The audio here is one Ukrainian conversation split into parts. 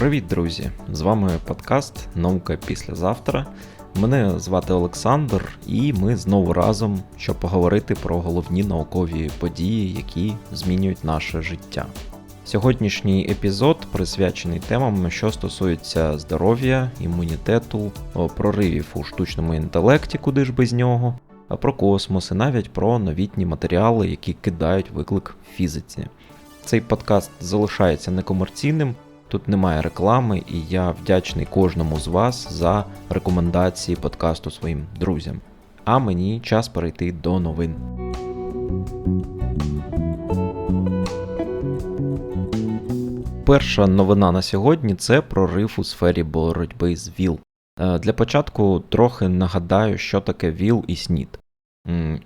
Привіт, друзі! З вами подкаст Наука післязавтра. Мене звати Олександр, і ми знову разом, щоб поговорити про головні наукові події, які змінюють наше життя. Сьогоднішній епізод присвячений темам, що стосуються здоров'я, імунітету, проривів у штучному інтелекті, куди ж без нього, про космос і навіть про новітні матеріали, які кидають виклик фізиці. Цей подкаст залишається некомерційним, тут немає реклами, і я вдячний кожному з вас за рекомендації подкасту своїм друзям. А мені час перейти до новин. Перша новина на сьогодні це прорив у сфері боротьби з ВІЛ. Е, для початку трохи нагадаю, що таке ВІЛ і СНІД.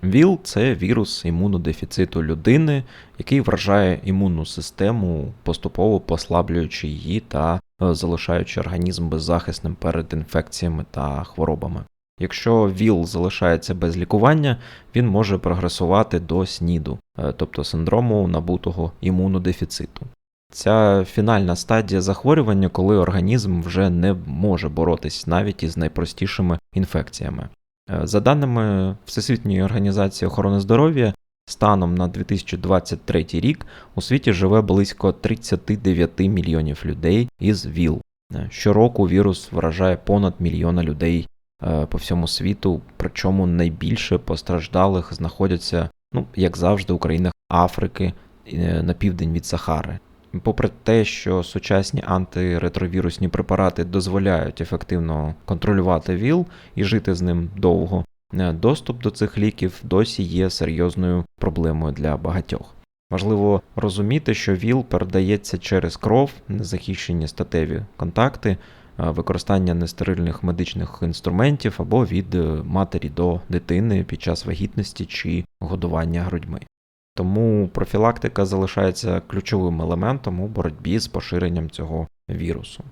ВІЛ це вірус імунодефіциту людини, який вражає імунну систему, поступово послаблюючи її та е, залишаючи організм беззахисним перед інфекціями та хворобами. Якщо ВІЛ залишається без лікування, він може прогресувати до СНІДу, е, тобто синдрому набутого імунодефіциту. Ця фінальна стадія захворювання, коли організм вже не може боротись навіть із найпростішими інфекціями. Е, за даними Всесвітньої організації охорони здоров'я, станом на 2023 рік у світі живе близько 39 мільйонів людей із ВІЛ. Е, щороку вірус вражає понад мільйона людей е, по всьому світу, причому найбільше постраждалих знаходяться, ну як завжди, у країнах Африки на південь від Сахари. Попри те, що сучасні антиретровірусні препарати дозволяють ефективно контролювати ВІЛ і жити з ним довго, е, доступ до цих ліків досі є серйозною проблемою для багатьох. Важливо розуміти, що ВІЛ передається через кров, незахищені статеві контакти, е, використання нестерильних медичних інструментів або від е, матері до дитини під час вагітності чи годування грудьми. Тому профілактика залишається ключовим елементом у боротьбі з поширенням цього вірусу.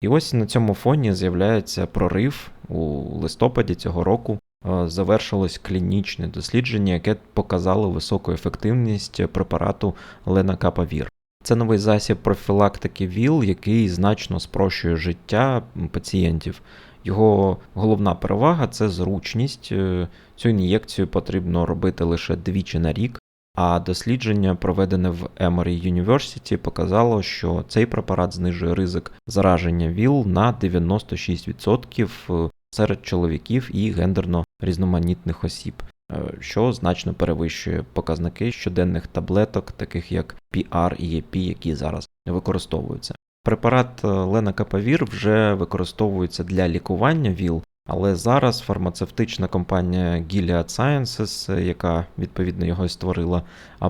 І ось на цьому фоні з'являється прорив у листопаді цього року. Е, завершилось клінічне дослідження, яке показало високу ефективність препарату Ленакапавір. Це новий засіб профілактики ВІЛ, який значно спрощує життя пацієнтів. Його головна перевага це зручність. Е, цю ін'єкцію потрібно робити лише двічі на рік, а дослідження, проведене в Emory University, показало, що цей препарат знижує ризик зараження ВІЛ на 96% серед чоловіків і гендерно різноманітних осіб, е, що значно перевищує показники щоденних таблеток, таких як PR і EP, які зараз використовуються. Препарат Ленакапавір вже використовується для лікування ВІЛ, але зараз фармацевтична компанія Gilead Sciences, яка відповідно його створила,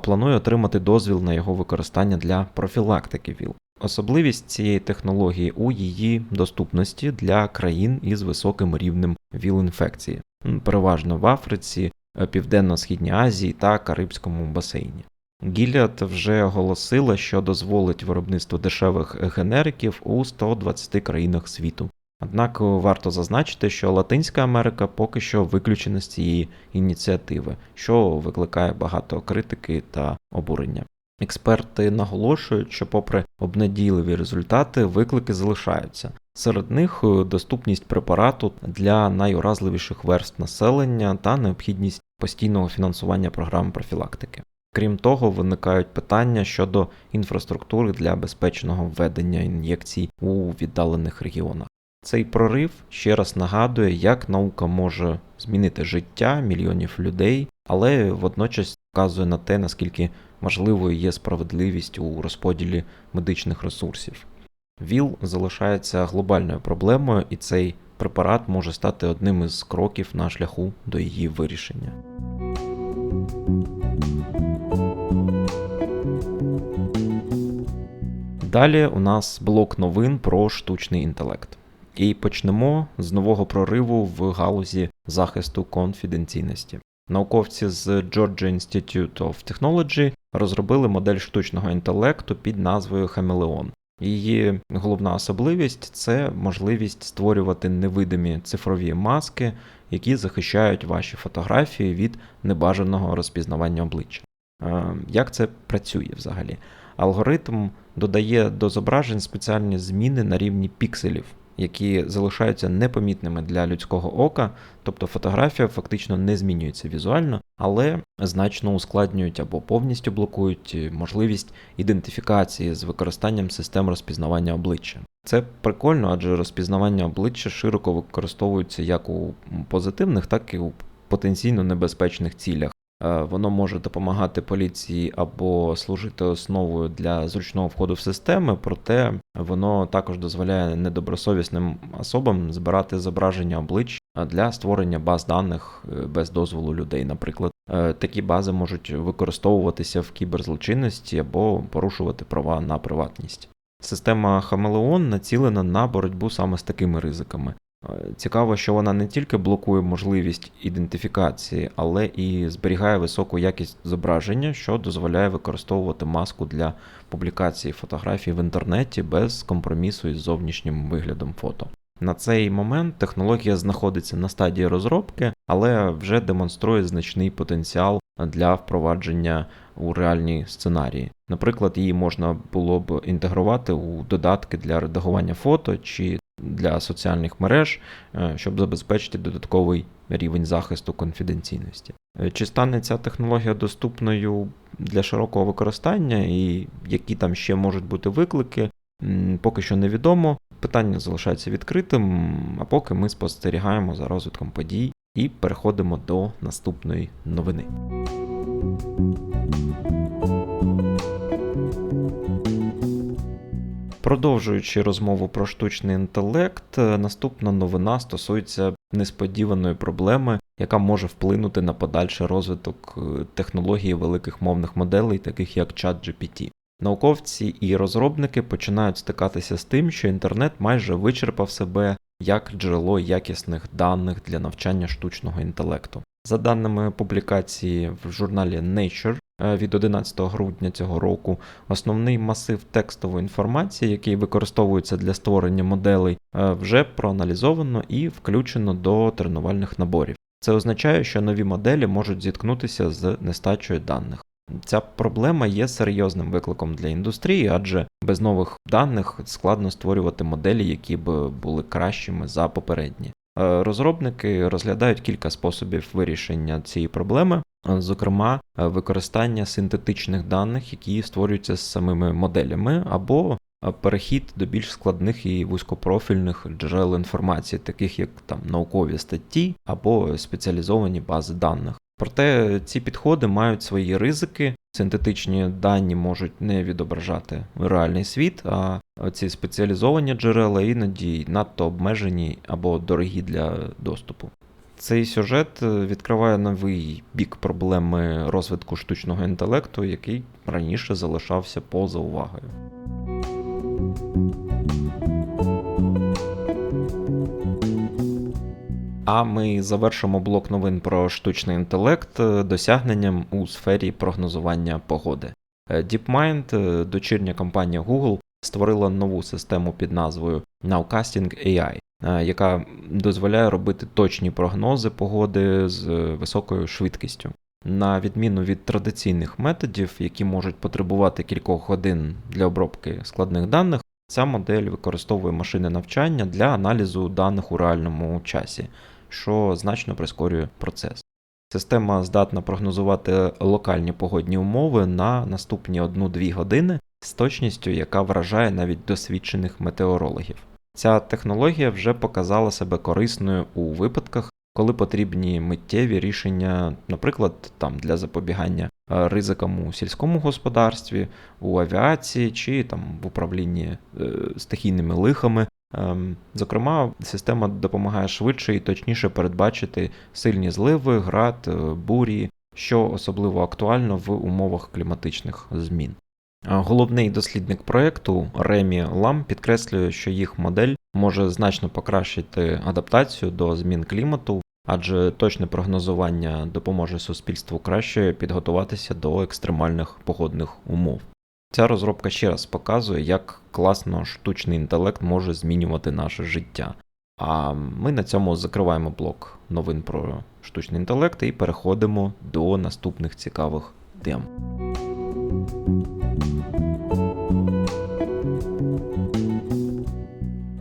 планує отримати дозвіл на його використання для профілактики ВІЛ. Особливість цієї технології у її доступності для країн із високим рівнем ВІЛ-інфекції, переважно в Африці, Південно-Східній Азії та Карибському басейні. Gilead вже оголосила, що дозволить виробництво дешевих генериків у 120 країнах світу. Однак варто зазначити, що Латинська Америка поки що виключена з цієї ініціативи, що викликає багато критики та обурення. Експерти наголошують, що, попри обнадійливі результати, виклики залишаються. Серед них доступність препарату для найуразливіших верств населення та необхідність постійного фінансування програм профілактики. Крім того, виникають питання щодо інфраструктури для безпечного введення ін'єкцій у віддалених регіонах. Цей прорив ще раз нагадує, як наука може змінити життя мільйонів людей, але водночас вказує на те, наскільки важливою є справедливість у розподілі медичних ресурсів. ВІЛ залишається глобальною проблемою, і цей препарат може стати одним із кроків на шляху до її вирішення. Далі у нас блок новин про штучний інтелект. І почнемо з нового прориву в галузі захисту конфіденційності. Науковці з Georgia Institute of Technology розробили модель штучного інтелекту під назвою Хамелеон. Її головна особливість це можливість створювати невидимі цифрові маски, які захищають ваші фотографії від небажаного розпізнавання обличчя. Е, як це працює взагалі? Алгоритм додає до зображень спеціальні зміни на рівні пікселів, які залишаються непомітними для людського ока, тобто фотографія фактично не змінюється візуально, але значно ускладнюють або повністю блокують можливість ідентифікації з використанням систем розпізнавання обличчя. Це прикольно, адже розпізнавання обличчя широко використовується як у позитивних, так і у потенційно небезпечних цілях. Е, Воно може допомагати поліції або служити основою для зручного входу в системи, проте воно також дозволяє недобросовісним особам збирати зображення облич для створення баз даних е, без дозволу людей. Наприклад, Е, такі бази можуть використовуватися в кіберзлочинності або порушувати права на приватність. Система Хамелеон націлена на боротьбу саме з такими ризиками. Е, Цікаво, що вона не тільки блокує можливість ідентифікації, але і зберігає високу якість зображення, що дозволяє використовувати маску для публікації фотографій в інтернеті без компромісу із зовнішнім виглядом фото. На цей момент технологія знаходиться на стадії розробки, але вже демонструє значний потенціал для впровадження у реальні сценарії. Наприклад, її можна було б інтегрувати у додатки для редагування фото чи для соціальних мереж, е, щоб забезпечити додатковий рівень захисту конфіденційності. Е, Чи стане ця технологія доступною для широкого використання, і які там ще можуть бути виклики, поки що невідомо. Питання залишається відкритим, а поки ми спостерігаємо за розвитком подій і переходимо до наступної новини. Продовжуючи розмову про штучний інтелект, е, наступна новина стосується несподіваної проблеми, яка може вплинути на подальший розвиток е, технології великих мовних моделей, таких як ChatGPT. Науковці і розробники починають стикатися з тим, що інтернет майже вичерпав себе як джерело якісних даних для навчання штучного інтелекту. За даними публікації в журналі Nature від 11 грудня цього року, основний масив текстової інформації, який використовується для створення моделей, е, вже проаналізовано і включено до тренувальних наборів. Це означає, що нові моделі можуть зіткнутися з нестачею даних. Ця проблема є серйозним викликом для індустрії, адже без нових даних складно створювати моделі, які б були кращими за попередні. Е, Розробники розглядають кілька способів вирішення цієї проблеми, е, зокрема, е, використання синтетичних даних, які створюються з самими моделями, або е, перехід до більш складних і вузькопрофільних джерел інформації, таких як там наукові статті або спеціалізовані бази даних. Проте ці підходи мають свої ризики. Синтетичні дані можуть не відображати реальний світ, а ці спеціалізовані джерела іноді надто обмежені або дорогі для доступу. Цей сюжет відкриває новий бік проблеми розвитку штучного інтелекту, який раніше залишався поза увагою. А ми завершимо блок новин про штучний інтелект е, досягненням у сфері прогнозування погоди. Е, DeepMind, е, дочірня компанія Google, створила нову систему під назвою Nowcasting AI, е, яка дозволяє робити точні прогнози погоди з високою швидкістю. На відміну від традиційних методів, які можуть потребувати кількох годин для обробки складних даних, ця модель використовує машини навчання для аналізу даних у реальному часі, що значно прискорює процес. Система здатна прогнозувати локальні погодні умови на наступні 1-2 години з точністю, яка вражає навіть досвідчених метеорологів. Ця технологія вже показала себе корисною у випадках, коли потрібні миттєві рішення, наприклад, там для запобігання е, ризикам у сільському господарстві, у авіації чи там в управлінні е, стихійними лихами. Ем, Зокрема, система допомагає швидше і точніше передбачити сильні зливи, град, е, бурі, що особливо актуально в умовах кліматичних змін. Головний дослідник проєкту Ремі Лам підкреслює, що їх модель може значно покращити адаптацію до змін клімату, адже точне прогнозування допоможе суспільству краще підготуватися до екстремальних погодних умов. Ця розробка ще раз показує, як класно штучний інтелект може змінювати наше життя. А ми на цьому закриваємо блок новин про штучний інтелект і переходимо до наступних цікавих тем.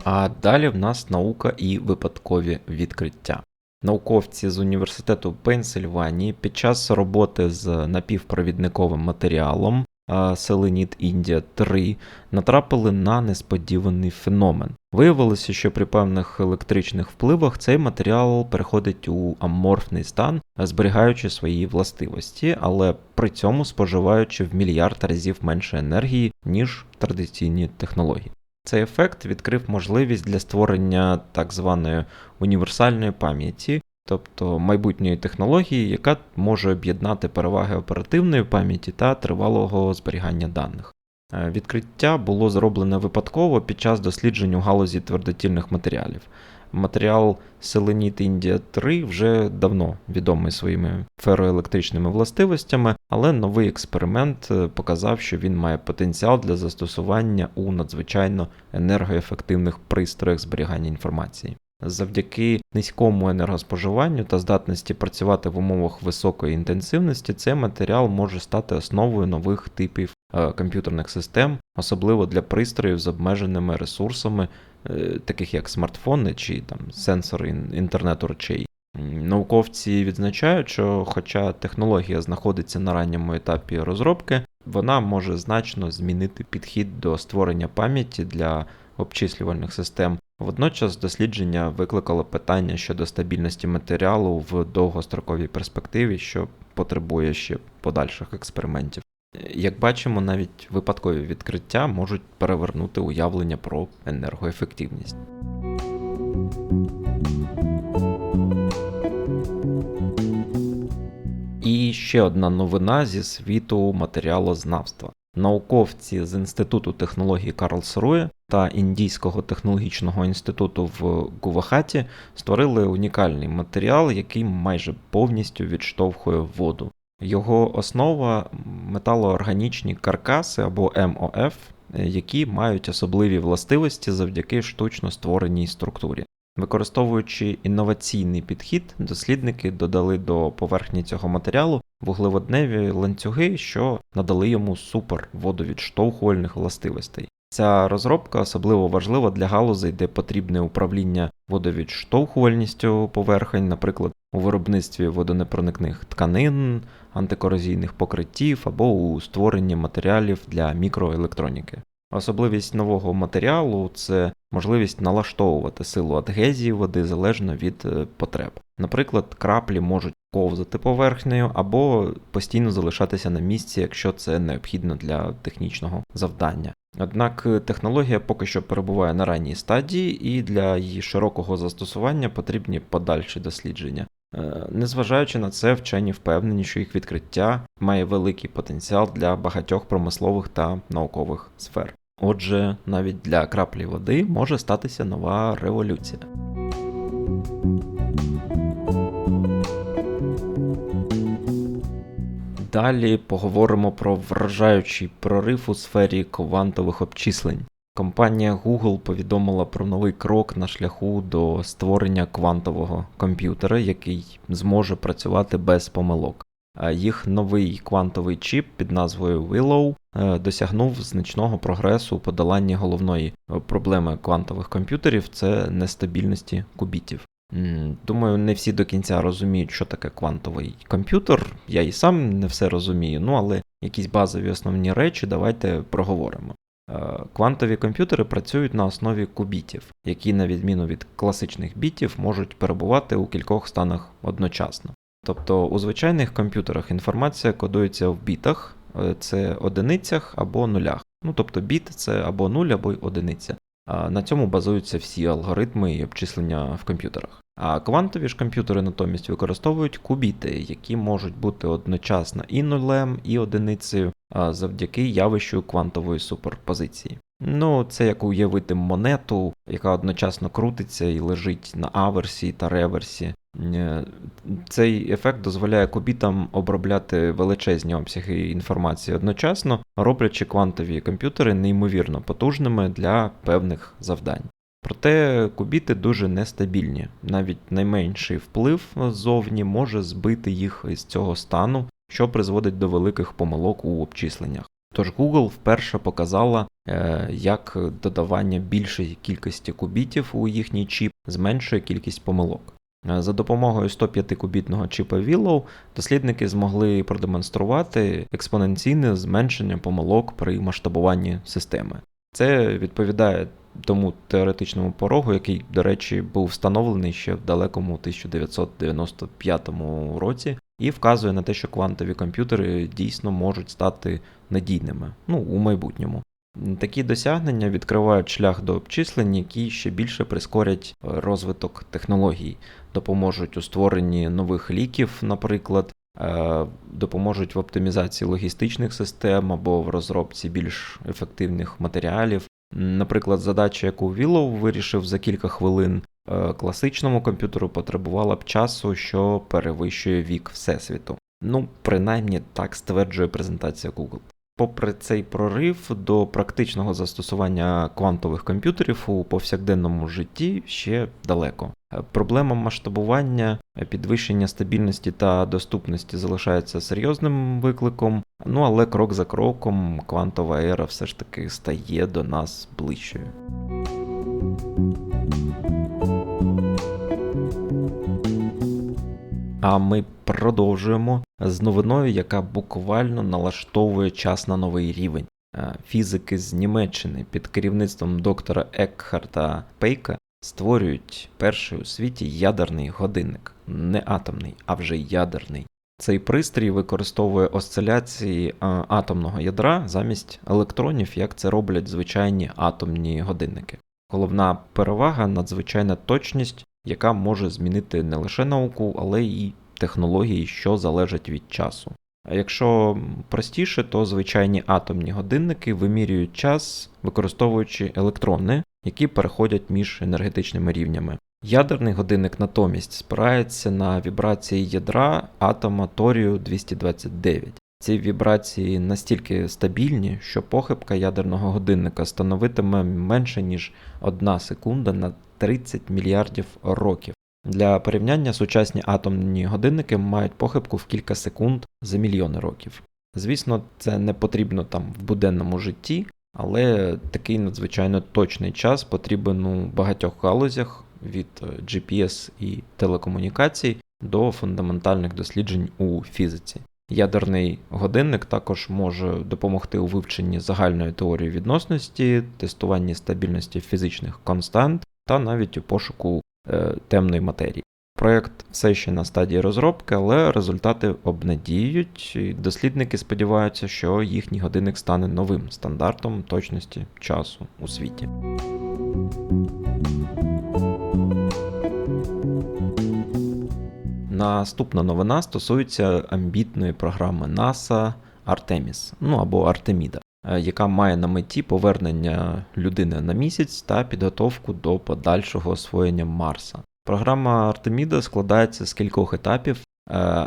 А далі в нас наука і випадкові відкриття. Науковці з університету Пенсильванії під час роботи з напівпровідниковим матеріалом Селеніт Індія 3 натрапили на несподіваний феномен. Виявилося, що при певних електричних впливах цей матеріал переходить у аморфний стан, зберігаючи свої властивості, але при цьому споживаючи в мільярд разів менше енергії, ніж традиційні технології. Цей ефект відкрив можливість для створення так званої універсальної пам'яті, тобто майбутньої технології, яка може об'єднати переваги оперативної пам'яті та тривалого зберігання даних. Е, відкриття було зроблене випадково під час досліджень у галузі твердотільних матеріалів. Матеріал Селеніт Індія 3 вже давно відомий своїми фероелектричними властивостями, але новий експеримент е, показав, що він має потенціал для застосування у надзвичайно енергоефективних пристроях зберігання інформації. Завдяки низькому енергоспоживанню та здатності працювати в умовах високої інтенсивності, цей матеріал може стати основою нових типів е, комп'ютерних систем, особливо для пристроїв з обмеженими ресурсами, е, таких як смартфони чи там сенсори інтернету речей. Науковці відзначають, що, хоча технологія знаходиться на ранньому етапі розробки, вона може значно змінити підхід до створення пам'яті для обчислювальних систем. Водночас дослідження викликало питання щодо стабільності матеріалу в довгостроковій перспективі, що потребує ще подальших експериментів. Як бачимо, навіть випадкові відкриття можуть перевернути уявлення про енергоефективність. І ще одна новина зі світу матеріалознавства. Науковці з Інституту технологій Карлсрує та Індійського технологічного інституту в Гувахаті створили унікальний матеріал, який майже повністю відштовхує воду. Його основа металоорганічні каркаси або МОФ, які мають особливі властивості завдяки штучно створеній структурі. Використовуючи інноваційний підхід, дослідники додали до поверхні цього матеріалу вуглеводневі ланцюги, що надали йому супер водовідштовхувальних властивостей. Ця розробка особливо важлива для галузей, де потрібне управління водовідштовхувальністю поверхень, наприклад, у виробництві водонепроникних тканин, антикорозійних покриттів або у створенні матеріалів для мікроелектроніки. Особливість нового матеріалу це можливість налаштовувати силу адгезії води залежно від е, потреб. Наприклад, краплі можуть ковзати поверхнею або постійно залишатися на місці, якщо це необхідно для технічного завдання. Однак е, технологія поки що перебуває на ранній стадії, і для її широкого застосування потрібні подальші дослідження. Е, незважаючи на це, вчені впевнені, що їх відкриття має великий потенціал для багатьох промислових та наукових сфер. Отже, навіть для краплі води може статися нова революція. Далі поговоримо про вражаючий прорив у сфері квантових обчислень. Компанія Google повідомила про новий крок на шляху до створення квантового комп'ютера, який зможе працювати без помилок. Їх новий квантовий чіп під назвою Willow е, досягнув значного прогресу у подоланні головної проблеми квантових комп'ютерів це нестабільності кубітів. Думаю, не всі до кінця розуміють, що таке квантовий комп'ютер. Я і сам не все розумію, ну але якісь базові основні речі давайте проговоримо. Е, квантові комп'ютери працюють на основі кубітів, які, на відміну від класичних бітів, можуть перебувати у кількох станах одночасно. Тобто у звичайних комп'ютерах інформація кодується в бітах, е, це одиницях або нулях. Ну тобто біт це або нуль, або одиниця. На цьому базуються всі алгоритми і обчислення в комп'ютерах. А квантові ж комп'ютери натомість використовують кубіти, які можуть бути одночасно і нулем, і одиницею, завдяки явищу квантової суперпозиції. Ну, це як уявити монету, яка одночасно крутиться і лежить на аверсі та реверсі. Е, цей ефект дозволяє кубітам обробляти величезні обсяги інформації одночасно, роблячи квантові комп'ютери неймовірно потужними для певних завдань. Проте кубіти дуже нестабільні, навіть найменший вплив ззовні може збити їх із цього стану, що призводить до великих помилок у обчисленнях. Тож Google вперше показала, е, як додавання більшої кількості кубітів у їхній чіп зменшує кількість помилок. Е, За допомогою 105-кубітного чіпа Willow дослідники змогли продемонструвати експоненційне зменшення помилок при масштабуванні системи. Це відповідає тому теоретичному порогу, який, до речі, був встановлений ще в далекому 1995 році, і вказує на те, що квантові комп'ютери дійсно можуть стати надійними ну, у майбутньому. Такі досягнення відкривають шлях до обчислень, які ще більше прискорять розвиток технологій, допоможуть у створенні нових ліків, наприклад, е, допоможуть в оптимізації логістичних систем або в розробці більш ефективних матеріалів. Наприклад, задача, яку Willow вирішив за кілька хвилин, е, класичному комп'ютеру потребувала б часу, що перевищує вік Всесвіту. Ну, принаймні так стверджує презентація Google. Попри цей прорив до практичного застосування квантових комп'ютерів у повсякденному житті ще далеко. Проблема масштабування, підвищення стабільності та доступності залишається серйозним викликом, ну але крок за кроком квантова ера все ж таки стає до нас ближчою. А ми продовжуємо з новиною, яка буквально налаштовує час на новий рівень. Е, Фізики з Німеччини під керівництвом доктора Екхарта Пейка створюють перший у світі ядерний годинник, не атомний, а вже ядерний. Цей пристрій використовує осциляції е, атомного ядра замість електронів, як це роблять звичайні атомні годинники. Головна перевага надзвичайна точність, яка може змінити не лише науку, але й технології, що залежать від часу. А якщо простіше, то звичайні атомні годинники вимірюють час, використовуючи електрони, які переходять між енергетичними рівнями. Ядерний годинник натомість спирається на вібрації ядра атома торію 229. Ці вібрації настільки стабільні, що похибка ядерного годинника становитиме менше ніж 1 секунда на 30 мільярдів років. Для порівняння сучасні атомні годинники мають похибку в кілька секунд за мільйони років. Звісно, це не потрібно там в буденному житті, але такий надзвичайно точний час потрібен у багатьох галузях від е, GPS і телекомунікацій до фундаментальних досліджень у фізиці. Ядерний годинник також може допомогти у вивченні загальної теорії відносності, тестуванні стабільності фізичних констант та навіть у пошуку темної матерії. Проєкт все ще на стадії розробки, але результати обнадіюють, і дослідники сподіваються, що їхній годинник стане новим стандартом точності часу у світі. Наступна новина стосується амбітної програми NASA Artemis, ну або Артеміда, е, яка має на меті повернення людини на місяць та підготовку до подальшого освоєння Марса. Програма Артеміда складається з кількох етапів.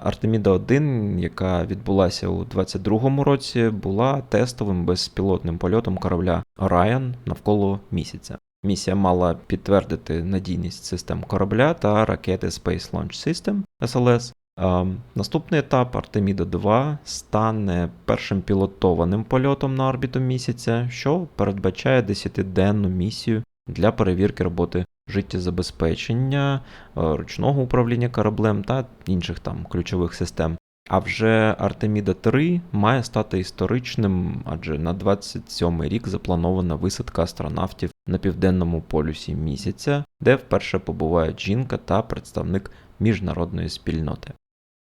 Артеміда 1, яка відбулася у 2022 році, була тестовим безпілотним польотом корабля Orion навколо місяця. Місія мала підтвердити надійність систем корабля та ракети Space Launch System SLS. А, Наступний етап Артеміда 2 стане першим пілотованим польотом на орбіту місяця, що передбачає 10-денну місію для перевірки роботи життєзабезпечення, е, ручного управління кораблем та інших там ключових систем. А вже Артеміда 3 має стати історичним, адже на 27 рік запланована висадка астронавтів на південному полюсі місяця, де вперше побувають жінка та представник міжнародної спільноти.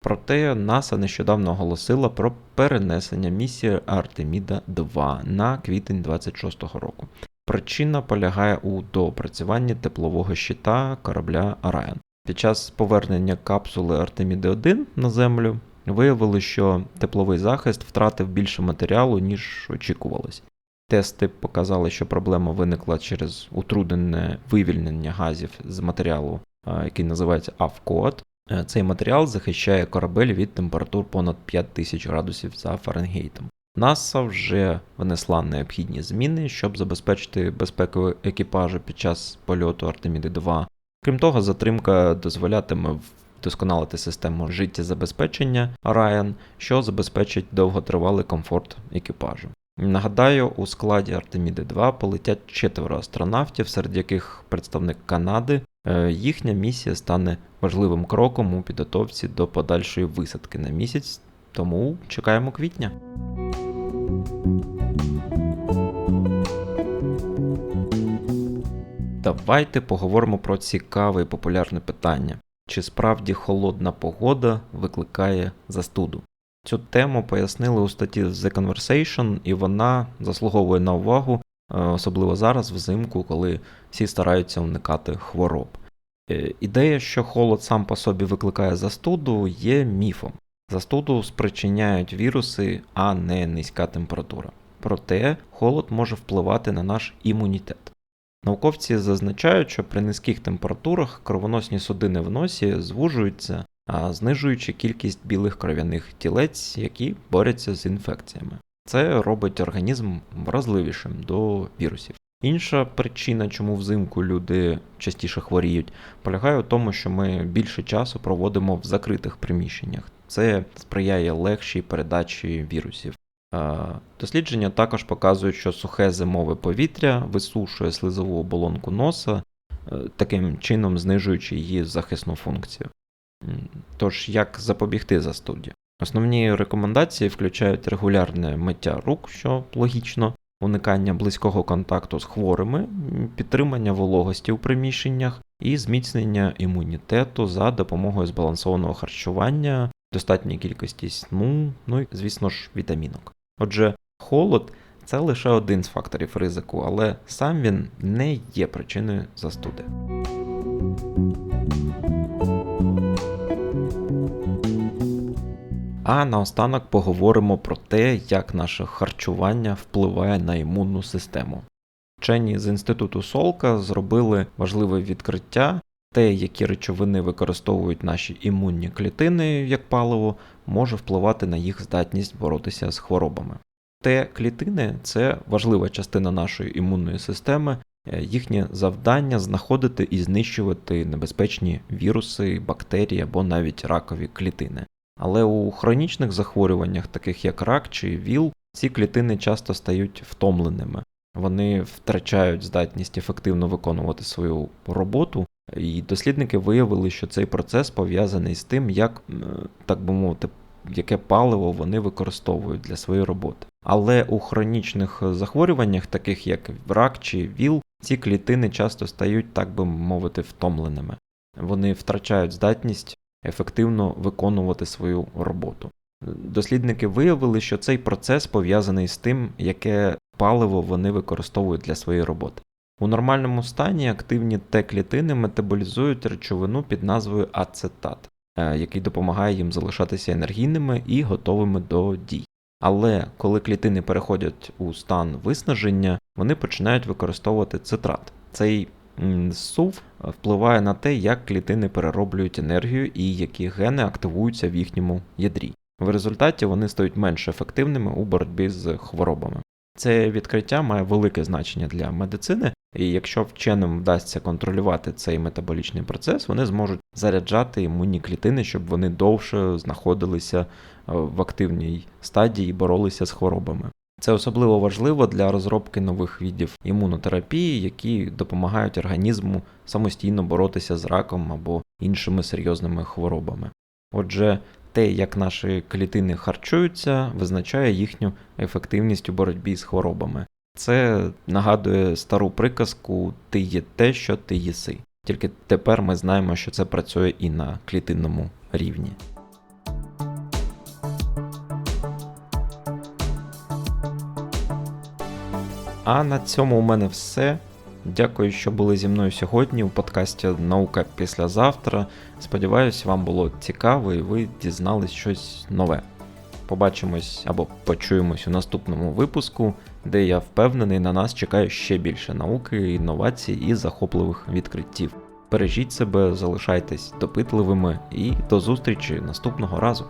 Проте НАСА нещодавно оголосила про перенесення місії Артеміда 2 на квітень 26-го року. Причина полягає у доопрацюванні теплового щита корабля Orion. Під час повернення капсули Артеміди 1 на Землю виявили, що тепловий захист втратив більше матеріалу, ніж очікувалось. Тести показали, що проблема виникла через утруднене вивільнення газів з матеріалу, який називається Авкод. Е, Цей матеріал захищає корабель від температур понад 5000 градусів за Фаренгейтом. НАСА вже внесла необхідні зміни, щоб забезпечити безпеку екіпажу під час польоту Артеміди 2. Крім того, затримка дозволятиме вдосконалити систему життєзабезпечення Orion, що забезпечить довготривалий комфорт екіпажу. Нагадаю, у складі Артеміди 2 полетять четверо астронавтів, серед яких представник Канади. Е, Їхня місія стане важливим кроком у підготовці до подальшої висадки на місяць, тому чекаємо квітня. Давайте поговоримо про цікаве і популярне питання: чи справді холодна погода викликає застуду? Цю тему пояснили у статті The Conversation, і вона заслуговує на увагу, особливо зараз, взимку, коли всі стараються уникати хвороб. Е, Ідея, що холод сам по собі викликає застуду, є міфом. Застуду спричиняють віруси, а не низька температура. Проте холод може впливати на наш імунітет. Науковці зазначають, що при низьких температурах кровоносні судини в носі звужуються, знижуючи кількість білих кров'яних тілець, які борються з інфекціями. Це робить організм вразливішим до вірусів. Інша причина, чому взимку люди частіше хворіють, полягає у тому, що ми більше часу проводимо в закритих приміщеннях. Це сприяє легшій передачі вірусів. Дослідження також показують, що сухе зимове повітря висушує слизову оболонку носа, е, таким чином знижуючи її захисну функцію. Тож, як запобігти застуді? Основні рекомендації включають регулярне миття рук, що логічно, уникання близького контакту з хворими, підтримання вологості у приміщеннях і зміцнення імунітету за допомогою збалансованого харчування, достатньої кількості сну, ну і, звісно ж, вітамінок. Отже, холод це лише один з факторів ризику, але сам він не є причиною застуди. А наостанок поговоримо про те, як наше харчування впливає на імунну систему. Вчені з інституту Солка зробили важливе відкриття. Те, які речовини використовують наші імунні клітини як паливо, може впливати на їх здатність боротися з хворобами. Т клітини це важлива частина нашої імунної системи. Е, Їхнє завдання знаходити і знищувати небезпечні віруси, бактерії або навіть ракові клітини. Але у хронічних захворюваннях, таких як рак чи ВІЛ, ці клітини часто стають втомленими. Вони втрачають здатність ефективно виконувати свою роботу, і дослідники виявили, що цей процес пов'язаний з тим, як, так би мовити, яке паливо вони використовують для своєї роботи. Але у хронічних захворюваннях, таких як рак чи ВІЛ, ці клітини часто стають, так би мовити, втомленими. Вони втрачають здатність ефективно виконувати свою роботу. Дослідники виявили, що цей процес пов'язаний з тим, яке паливо вони використовують для своєї роботи. У нормальному стані активні Т-клітини метаболізують речовину під назвою ацетат, е, який допомагає їм залишатися енергійними і готовими до дій. Але коли клітини переходять у стан виснаження, вони починають використовувати цитрат. Цей сув впливає на те, як клітини перероблюють енергію і які гени активуються в їхньому ядрі. В результаті вони стають менш ефективними у боротьбі з хворобами. Це відкриття має велике значення для медицини, і якщо вченим вдасться контролювати цей метаболічний процес, вони зможуть заряджати імунні клітини, щоб вони довше знаходилися е, в активній стадії і боролися з хворобами. Це особливо важливо для розробки нових видів імунотерапії, які допомагають організму самостійно боротися з раком або іншими серйозними хворобами. Отже, те, як наші клітини харчуються, визначає їхню ефективність у боротьбі з хворобами. Це нагадує стару приказку Ти є те, що ти їси. Тільки тепер ми знаємо, що це працює і на клітинному рівні. А на цьому у мене все. Дякую, що були зі мною сьогодні у подкасті Наука післязавтра. Сподіваюсь, вам було цікаво і ви дізнались щось нове. Побачимось або почуємось у наступному випуску, де я впевнений, на нас чекає ще більше науки, інновацій і захопливих відкриттів. Бережіть себе, залишайтесь допитливими і до зустрічі наступного разу.